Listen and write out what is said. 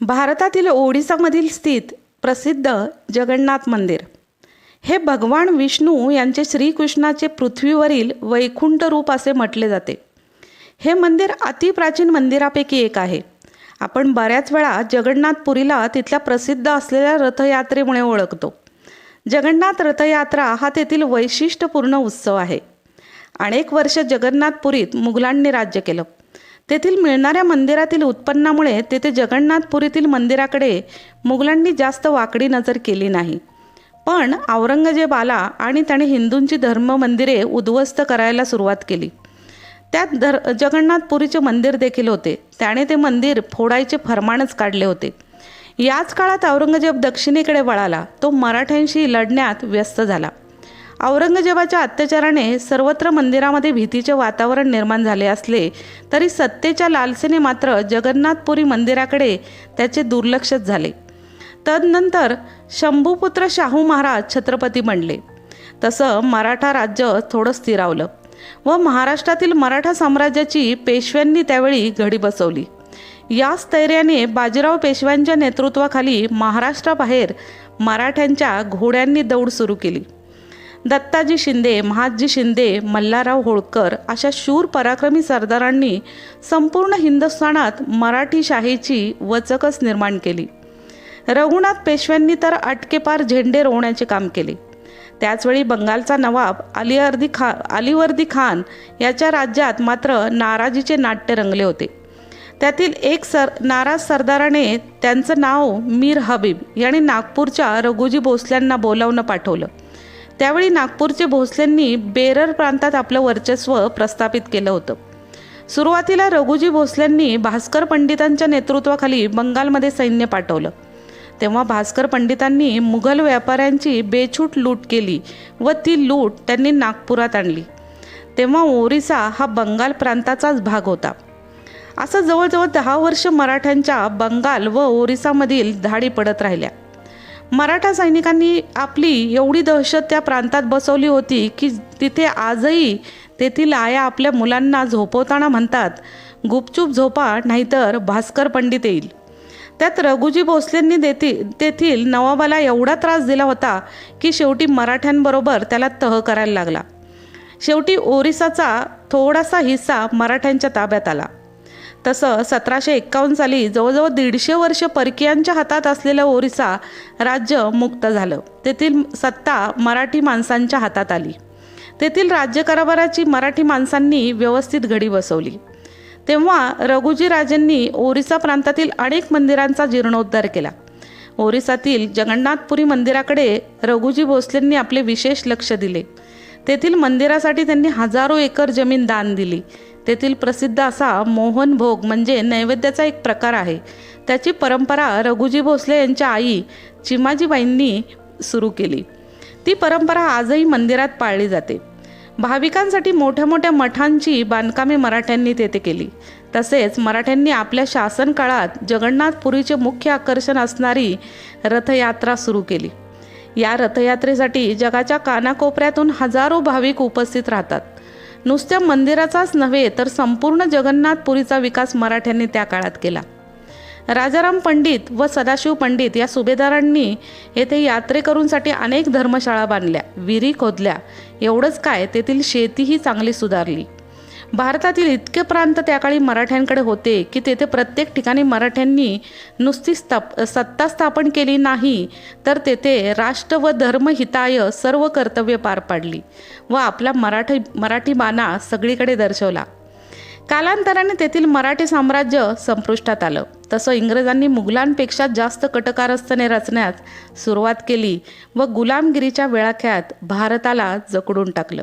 भारतातील ओडिसामधील स्थित प्रसिद्ध जगन्नाथ मंदिर. हे भगवान विष्णू यांचे श्रीकृष्णाचे पृथ्वीवरील वैकुंठ रूप असे म्हटले जाते. हे मंदिर अतिप्राचीन मंदिरापैकी एक आहे. आपण बऱ्याच वेळा जगन्नाथपुरीला तिथल्या प्रसिद्ध असलेल्या रथयात्रेमुळे ओळखतो. जगन्नाथ रथयात्रा हा तेथील वैशिष्ट्यपूर्ण उत्सव आहे. अनेक वर्ष जगन्नाथपुरीत मुघलांनी राज्य केलं. तेथील मिळणाऱ्या मंदिरातील उत्पन्नामुळे तेथे जगन्नाथपुरीतील मंदिराकडे मुघलांनी जास्त वाकडी नजर केली नाही. पण औरंगजेब आला आणि त्याने हिंदूंची धर्म मंदिरे उद्ध्वस्त करायला सुरुवात केली. त्यात धर जगन्नाथपुरीचे मंदिर देखील होते. त्याने ते मंदिर फोडायचे फरमानच काढले होते. याच काळात औरंगजेब दक्षिणेकडे वळाला. तो मराठ्यांशी लढण्यात व्यस्त झाला. औरंगजेबाच्या अत्याचाराने सर्वत्र मंदिरामध्ये भीतीचे वातावरण निर्माण झाले असले तरी सत्तेच्या लालसेने मात्र जगन्नाथपुरी मंदिराकडे त्याचे दुर्लक्षच झाले. तदनंतर शंभूपुत्र शाहू महाराज छत्रपती बनले. तसं मराठा राज्य थोडं स्थिरावलं व महाराष्ट्रातील मराठा साम्राज्याची पेशव्यांनी त्यावेळी घडी बसवली. या स्थैर्याने बाजीराव पेशव्यांच्या नेतृत्वाखाली महाराष्ट्राबाहेर मराठ्यांच्या घोड्यांनी दौड सुरू केली. दत्ताजी शिंदे महादजी शिंदे मल्हारराव होळकर अशा शूर पराक्रमी सरदारांनी संपूर्ण हिंदुस्थानात मराठी शाहीची वचकच निर्माण केली. रघुनाथ पेशव्यांनी तर अटकेपार झेंडे रोवण्याचे काम केले. त्याचवेळी बंगालचा नवाब अलीवर्दी खा अलीवर्दी खान याच्या राज्यात मात्र नाराजीचे नाट्य रंगले होते. त्यातील एक सर नाराज सरदाराने त्यांचं नाव मीर हबीब यांनी नागपूरच्या रघुजी भोसल्यांना बोलावणं पाठवलं. त्यावेळी नागपूरचे भोसलेंनी बेरर प्रांतात आपलं वर्चस्व प्रस्थापित केलं होतं. सुरुवातीला रघुजी भोसलेंनी भास्कर पंडितांच्या नेतृत्वाखाली बंगालमध्ये सैन्य पाठवलं. तेव्हा भास्कर पंडितांनी मुघल व्यापाऱ्यांची बेछूट लूट केली व ती लूट त्यांनी नागपुरात आणली. तेव्हा ओरिसा हा बंगाल प्रांताचाच भाग होता. असं जवळजवळ दहा वर्ष मराठ्यांच्या बंगाल व ओरिसामधील धाडी पडत राहिल्या. मराठा सैनिकांनी आपली एवढी दहशत त्या प्रांतात बसवली होती की तिथे आजही तेथील आया आपल्या मुलांना झोपवताना म्हणतात गुपचूप झोपा नाहीतर भास्कर पंडित येईल. त्यात रघुजी भोसलेंनी देती तेथील नवाबाला एवढा त्रास दिला होता की शेवटी मराठ्यांबरोबर त्याला तह करायला लागला. शेवटी ओरिसाचा थोडासा हिस्सा मराठ्यांच्या ताब्यात आला. तसं सतराशे एक्कावन्न साली जवळजवळ दीडशे वर्ष परकीयांच्या हातात असलेलं ओरिसा राज्य मुक्त झालं. तेथील सत्ता मराठी माणसांच्या हातात आली. तेथील राज्यकारभाराची मराठी माणसांनी व्यवस्थित घडी बसवली. तेव्हा रघुजी राजेंनी ओरिसा प्रांतातील अनेक मंदिरांचा जीर्णोद्धार केला. ओरिसातील जगन्नाथपुरी मंदिराकडे रघुजी भोसलेंनी आपले विशेष लक्ष दिले. तेथील मंदिरासाठी त्यांनी हजारो एकर जमीन दान दिली. तेथील प्रसिद्ध असा मोहन भोग म्हणजे नैवेद्याचा एक प्रकार आहे. त्याची परंपरा रघुजी भोसले यांच्या आई चिमाजीबाईंनी सुरू केली. ती परंपरा आजही मंदिरात पाळली जाते. भाविकांसाठी मोठ्या मोठ्या मठांची बांधकामे मराठ्यांनी तेथे केली. तसेच मराठ्यांनी आपल्या शासन काळात जगन्नाथपुरीचे मुख्य आकर्षण असणारी रथयात्रा सुरू केली. या रथयात्रेसाठी जगाच्या कानाकोपऱ्यातून हजारो भाविक उपस्थित राहतात. नुसत्या मंदिराचाच नव्हे तर संपूर्ण जगन्नाथपुरीचा विकास मराठ्यांनी त्या काळात केला. राजाराम पंडित व सदाशिव पंडित या सुभेदारांनी येथे यात्रेकरूंसाठी अनेक धर्मशाळा बांधल्या विहिरी खोदल्या. एवढंच काय तेथील शेतीही चांगली सुधारली. भारतातील इतके प्रांत त्या काळी मराठ्यांकडे होते की तेथे प्रत्येक ठिकाणी मराठ्यांनी नुसती स्थाप सत्ता स्थापन केली नाही तर तेथे राष्ट्र व धर्महिताय सर्व कर्तव्य पार पाडली व आपला मराठी मराठी बाणा सगळीकडे दर्शवला. कालांतराने तेथील मराठी साम्राज्य संपुष्टात आलं. तसं इंग्रजांनी मुघलांपेक्षा जास्त कटकारस्थाने रचण्यास सुरुवात केली व गुलामगिरीच्या वेळाख्यात भारताला जकडून टाकलं.